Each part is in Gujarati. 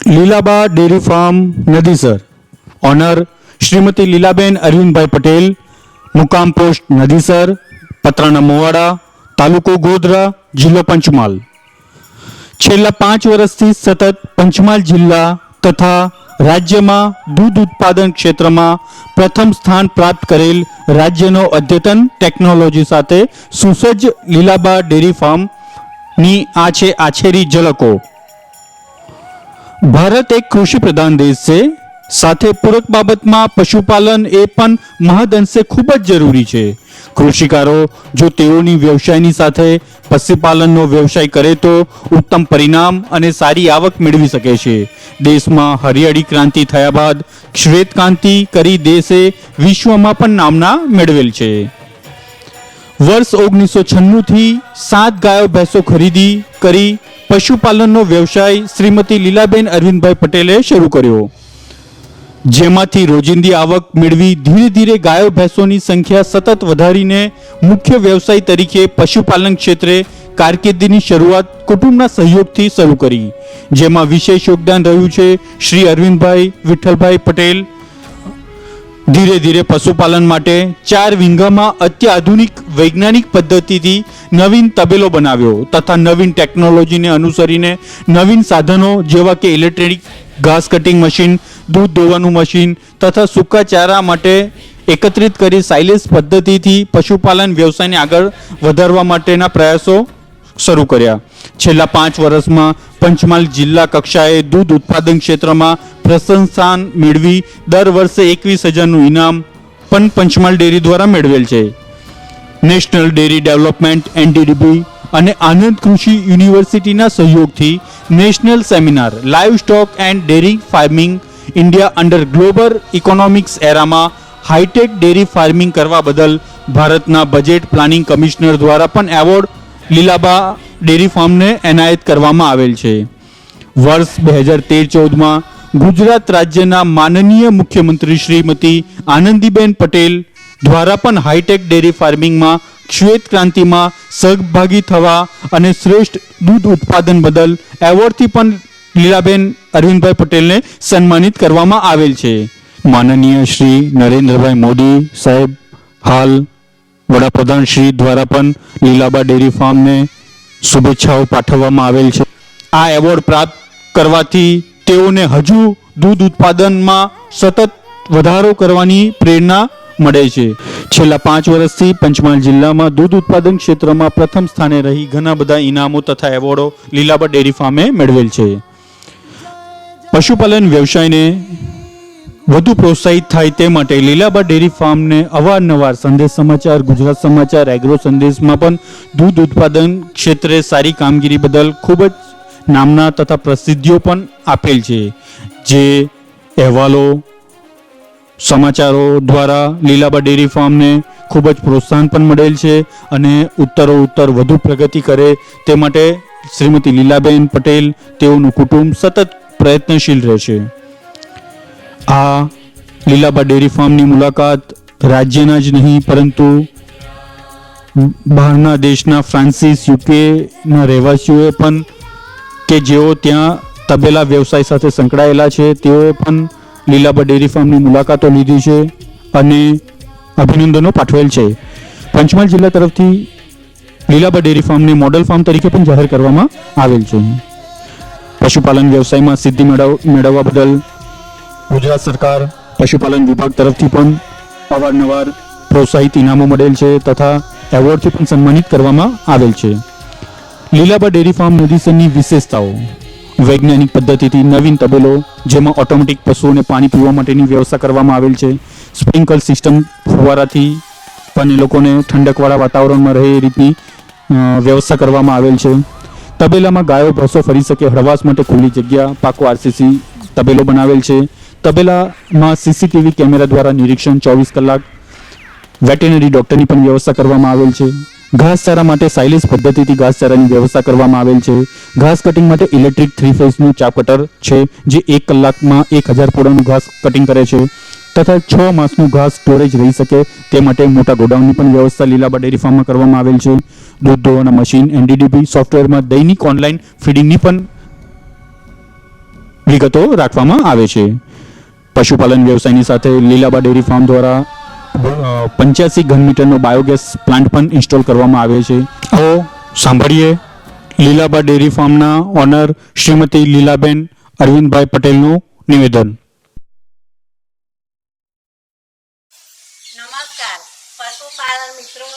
Leelaba dairy farm Nadisar owner Shrimati Leelaben Arvindbhai Patel, મુકામ પોસ્ટ નદીસર પતરાના મોવાડા, તાલુકો ગોધરા, જિલ્લો પંચમહાલ. છેલ્લા પાંચ વર્ષથી સતત પંચમહાલ જિલ્લા તથા રાજ્યમાં દૂધ ઉત્પાદન ક્ષેત્રમાં પ્રથમ સ્થાન પ્રાપ્ત કરેલ રાજ્યનો અદ્યતન ટેકનોલોજી સાથે સુસજ્જ લીલાબા ડેરી ફાર્મની આ છે આછેરી ઝલકો. ભારત એક કૃષિ પ્રધાન દેશ છે. સાથે પૂરક બાબતમાં પશુપાલન એ પણ મહદઅંશે ખૂબ જ જરૂરી છે. કૃષિકારો જો તેઓની વ્યવસાયની સાથે પશુપાલનનો વ્યવસાય કરે તો ઉત્તમ પરિણામ અને સારી આવક મેળવી શકે છે. દેશમાં હરિયાળી ક્રાંતિ થયા બાદ શ્વેત ક્રાંતિ કરી દેશે વિશ્વમાં પણ નામના મેળવેલ છે. વર્ષ ઓગણીસો છન્નુંથી સાત ગાયો ભેંસો ખરીદી કરી પશુપાલનનો વ્યવસાય શ્રીમતી લીલાબેન અરવિંદભાઈ પટેલે શરૂ કર્યો. જેમાંથી રોજિંદી આવક મેળવી ધીરે ધીરે ગાયો ભેંસોની સંખ્યા સતત વધારીને મુખ્ય વ્યવસાય તરીકે પશુપાલન ક્ષેત્રે કારકિર્દીની શરૂઆત કુટુંબના સહયોગથી શરૂ કરી. જેમાં વિશેષ યોગદાન રહ્યું છે શ્રી અરવિંદભાઈ વિઠ્ઠલભાઈ પટેલ ધીરે ધીરે પશુપાલન માટે ચાર વિંગામાં અત્યાધુનિક વૈજ્ઞાનિક પદ્ધતિથી નવીન તબેલો બનાવ્યો તથા નવીન ટેકનોલોજીને અનુસરીને નવીન સાધનો જેવા કે ઇલેક્ટ્રિક ઘાસ કટિંગ મશીન, દૂધ ધોવાનું મશીન તથા સૂકા ચારા માટે એકત્રિત કરી સાયલેસ પદ્ધતિથી પશુપાલન વ્યવસાયને આગળ વધારવા માટેના પ્રયાસો શરૂ કર્યા. છેલ્લા પાંચ વર્ષમાં પંચમહાલ જિલ્લા કક્ષાએ દૂધ ઉત્પાદન ક્ષેત્રમાં પ્રશંસાન મેળવી. દર વર્ષે એકવીસ હજારનું ઇનામ પણ પંચમહાલ ડેરી દ્વારા મેળવેલ છે. નેશનલ ડેરી ડેવલપમેન્ટ એનડીડીબી અને આનંદ કૃષિ યુનિવર્સિટીના સહયોગથી national seminar live stock and dairy farming India under global economics એરામાં high tech dairy farming કરવા બદલ ભારતના બજેટ પ્લાનિંગ કમિશનર દ્વારા પણ એવોર્ડ લીલાબા ડેરી ફાર્મને એનાયત કરવામાં આવેલ છે. વર્ષ બે હજાર તેર ચૌદમાં ગુજરાત રાજ્યના માનનીય મુખ્યમંત્રી શ્રીમતી આનંદીબેન પટેલ દ્વારા પણ હાઈટેક ડેરી ફાર્મિંગમાં શ્વેત ક્રાંતિમાં સહભાગી થવા અને શ્રેષ્ઠ દૂધ ઉત્પાદન બદલ એવોર્ડથી પણ લીલાબેન અરવિંદભાઈ પટેલને સન્માનિત કરવામાં આવેલ છે. માનનીય શ્રી નરેન્દ્રભાઈ મોદી સાહેબ, હાલ વડાપ્રધાન શ્રી દ્વારા પણ લીલાબા ડેરી ફાર્મને શુભેચ્છાઓ પાઠવવામાં આવેલ છે. આ એવોર્ડ પ્રાપ્ત કરવાથી તેઓને હજુ દૂધ ઉત્પાદનમાં સતત વધારો કરવાની પ્રેરણા મળે છે. છેલ્લા પાંચ વર્ષથી પંચમહાલ જિલ્લામાં દૂધ ઉત્પાદન ક્ષેત્રમાં પ્રથમ સ્થાને રહી ઘણા બધા ઇનામો તથા એવોર્ડો લીલાબા ડેરી ફાર્મે મેળવેલ છે. પશુપાલન વ્યવસાયને વધુ પ્રોત્સાહિત થાય તે માટે લીલાબા ડેરી ફાર્મને અવારનવાર સંદેશ સમાચાર, ગુજરાત સમાચાર એગ્રો સંદેશમાં પણ દૂધ ઉત્પાદન ક્ષેત્રે સારી કામગીરી બદલ ખૂબ જ નામના તથા પ્રસિદ્ધિઓ પણ આપેલ છે. જે અહેવાલો, સમાચારો દ્વારા લીલાબા ડેરી ફાર્મને ખૂબ જ પ્રોત્સાહન પણ મળેલ છે અને ઉત્તરો ઉત્તર વધુ પ્રગતિ કરે તે માટે શ્રીમતી લીલાબેન પટેલ, તેઓનું કુટુંબ સતત પ્રયત્નશીલ રહેશે. આ લીલાબા ડેરી ફાર્મની મુલાકાત રાજ્યના જ નહીં, પરંતુ બહારના દેશના ફ્રાન્સિસ યુકેના રહેવાસીઓએ પણ કે જેઓ ત્યાં તબેલા વ્યવસાય સાથે સંકળાયેલા છે, તેઓએ પણ લીલાબા ડેરી ફાર્મની મુલાકાતો લીધી છે અને અભિનંદનો પાઠવેલ છે. પંચમહાલ જિલ્લા તરફથી લીલાબા ડેરી ફાર્મને મોડલ ફાર્મ તરીકે પણ જાહેર કરવામાં આવેલ છે. પશુપાલન વ્યવસાયમાં સિદ્ધિ મેળવ, મેળવવા બદલ ગુજરાત સરકાર પશુપાલન વિભાગ તરફથી પણ અવારનવાર પ્રોત્સાહિત ઇનામો મળેલ છે તથા એવોર્ડથી પણ સન્માનિત કરવામાં આવેલ છે. લીલાબા ડેરી ફાર્મ મેડિસનની વિશેષતાઓ. વૈજ્ઞાનિક પદ્ધતિથી નવીન તબેલો, જેમાં ઓટોમેટિક પશુઓને પાણી પીવા માટેની વ્યવસ્થા કરવામાં આવેલ છે. સ્પ્રિંકલ સિસ્ટમ ફુવારાથી પણ એ લોકોને ઠંડકવાળા વાતાવરણમાં રહે એ રીતની વ્યવસ્થા કરવામાં આવેલ છે. તબેલામાં ગાયો, ભસો ફરી શકે હળવાશ માટે ખુલ્લી જગ્યા, પાકો આરસીસી તબેલો બનાવેલ છે. તબેલામાં સીસીટીવી કેમેરા દ્વારા નિરીક્ષણ ચોવીસ કલાક. વેટેનરી ડોક્ટરની પણ વ્યવસ્થા કરવામાં આવેલ છે. ઘાસચારા માટે સાયલેસ પદ્ધતિથી ઘાસચારાની વ્યવસ્થા કરવામાં આવેલ છે. ઘાસ કટિંગ માટે ઇલેક્ટ્રિક થ્રી ફેઝનું ચાપ કટર છે, જે એક કલાકમાં એક હજાર પોડાનું ઘાસ કટિંગ કરે છે. તથા છ માસનું ઘાસ સ્ટોરેજ રહી શકે તે માટે મોટા ગોડાઉનની પણ વ્યવસ્થા લીલાબા ડેરી ફાર્મમાં કરવામાં આવેલ છે. દૂધ ધોવાના મશીન એનડીડીબી સોફ્ટવેરમાં દૈનિક ઓનલાઈન ફીડિંગની પણ વિગતો રાખવામાં આવે છે. પશુપાલન વ્યવસાયની સાથે લીલાબા ડેરી ફાર્મ દ્વારા પંચ્યાસી ઘન મીટરનો બાયોગેસ પ્લાન્ટ પણ ઇન્સ્ટોલ કરવામાં આવે છે. આવો સાંભળીએ. લીલાબા ડેરી ફાર્મના ઓનર શ્રીમતી લીલાબેન અરવિંદભાઈ પટેલનું નિવેદન. નમસ્કાર. પશુપાલન મિત્રો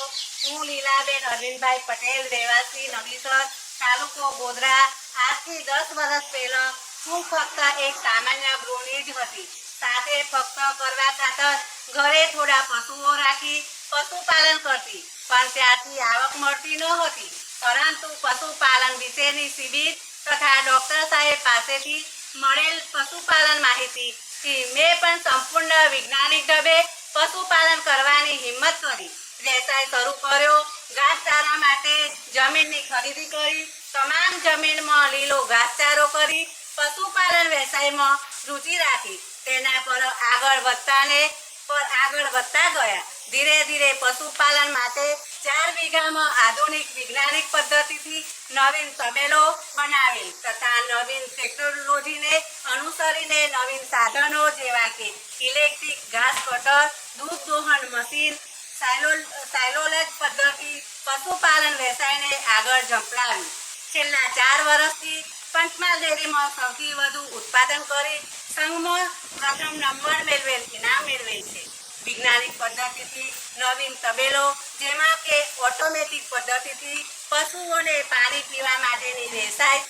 હું લીલાબેન અરવિંદભાઈ પટેલ રહેવાસી નવીસર તાલુકો ગોધરા. આજથી દસ વર્ષ પહેલા હું ફક્ત એક સામાન્ય ગૃહિણી જ હતી. સાથે ફક્ત કરવા ખાતર ઘરે થોડા પશુઓ રાખી પશુપાલન કરતી. પણ ત્યાંથી આવક મળતી ન હતી. પરંતુ પશુપાલન વિશેની શિબિર તથા ડોક્ટર સાહેબ પાસેથી મળેલ પશુપાલન માહિતીથી મેં પણ સંપૂર્ણ વૈજ્ઞાનિક ઢબે પશુપાલન કરવાની હિંમત કરી. વ્યવસાય શરૂ કર્યો. ઘાસચારા માટે જમીનની ખરીદી કરી. તમામ જમીનમાં લીલો ઘાસચારો કરી પશુપાલન વ્યવસાયમાં રુચિ રાખી. તેના પર આગળ વધતાને પર આગળ વધતા ગયા. ધીરે ધીરે પશુપાલન માટે ચાર વીઘામાં આધુનિક વૈજ્ઞાનિક પદ્ધતિથી નવીન તબેલો બનાવી તથા નવીન ટેકનોલોજીને અનુસરીને નવીન સાધનો જેવા કે ઇલેક્ટ્રિક ઘાસ કટર દૂધ દોહન મશીન સાયલો- સાયલોલેજ પદ્ધતિ, પશુપાલન વ્યવસાયને આગળ ઝંપલાવ્યું છેલ્લા ચાર વર્ષથી પંચમહાલ ડેરીમાં સૌથી વધુ ઉત્પાદન કરી સંઘમાં પ્રથમ નંબર મેળવેલ ઇનામ મેળવેલ છે. વૈજ્ઞાનિક પદ્ધતિથી નવીન તબેલો, જેમાં કે ઓટોમેટિક પદ્ધતિથી પશુઓને પાણી પીવા માટેની દેસાઈ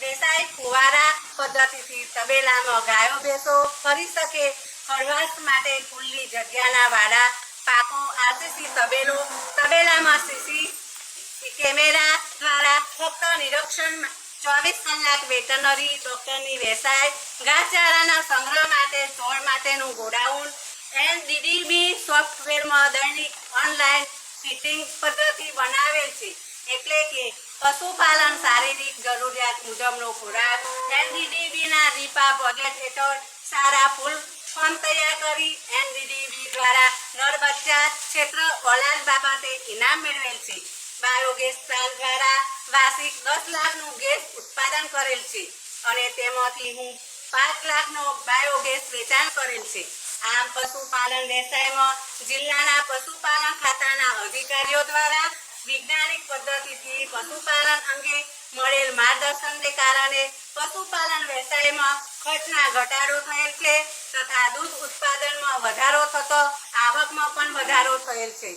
દેસાઈ ફુવારા પદ્ધતિથી તબેલામાં ગાયો ભેંસો ફરી શકે હળવાશ માટે ખુલ્લી જગ્યાના વાડા, પાકો આરસીસી તબેલો, તબેલામાં સીસી, કેમેરા દ્વારા ફક્ત નિરીક્ષણ ચોવીસ કલાક વેટરનરી, ડોક્ટરની વ્યવસાય ઘાસચારાના સંગ્રહ માટે છોડ માટેનું ગોડાઉન એનડીડીબી સોફ્ટવેરમાં દૈનિક ઓનલાઈન ફિટિંગ પદ્ધતિ બનાવેલ છે. એટલે કે પશુપાલન શારીરિક જરૂરિયાત મુજબનો ખોરાક એનડીડીબીના રીપા પ્રોજેક્ટ હેઠળ સારા ફૂલ ફોર્મ તૈયાર કરી એનડીડીબી દ્વારા નર બચ્ચા ક્ષેત્ર ઓલાદ બાબતે ઇનામ મેળવેલ છે. બાયોગેસ પ્લાન્ટ દ્વારા વાર્ષિક દસ લાખનું ગેસ ઉત્પાદન કરેલ છે અને તેમાંથી હું પાંચ લાખનો બાયોગેસ વેચાણ કરેલ છે. આમ પશુપાલન વ્યવસાયમાં જિલ્લાના પશુપાલન ખાતાના અધિકારીઓ દ્વારા વૈજ્ઞાનિક પદ્ધતિથી પશુપાલન અંગે મળેલ માર્ગદર્શનને કારણે પશુપાલન વ્યવસાયમાં ખર્ચના ઘટાડો થયેલ છે તથા દૂધ ઉત્પાદનમાં વધારો થતો આવકમાં પણ વધારો થયેલ છે.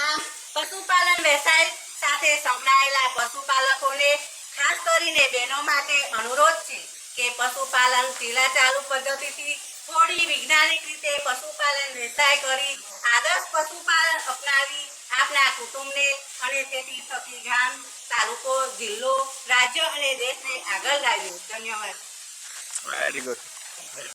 આમ પશુપાલન વ્યવસાય સાથે સંકળાયેલા પશુપાલકોને ખાસ કરીને બહેનો માટે અનુરોધ છે કે પશુપાલન ચાલુ પદ્ધતિથી થોડી વૈજ્ઞાનિક રીતે પશુપાલન વ્યવસાય કરી આદર્શ પશુપાલન અપનાવી આપના કુટુંબને અને તેથી થકી ગામ, તાલુકો, જિલ્લો, રાજ્ય અને દેશને આગળ લાવ્યું. ધન્યવાદ. Very good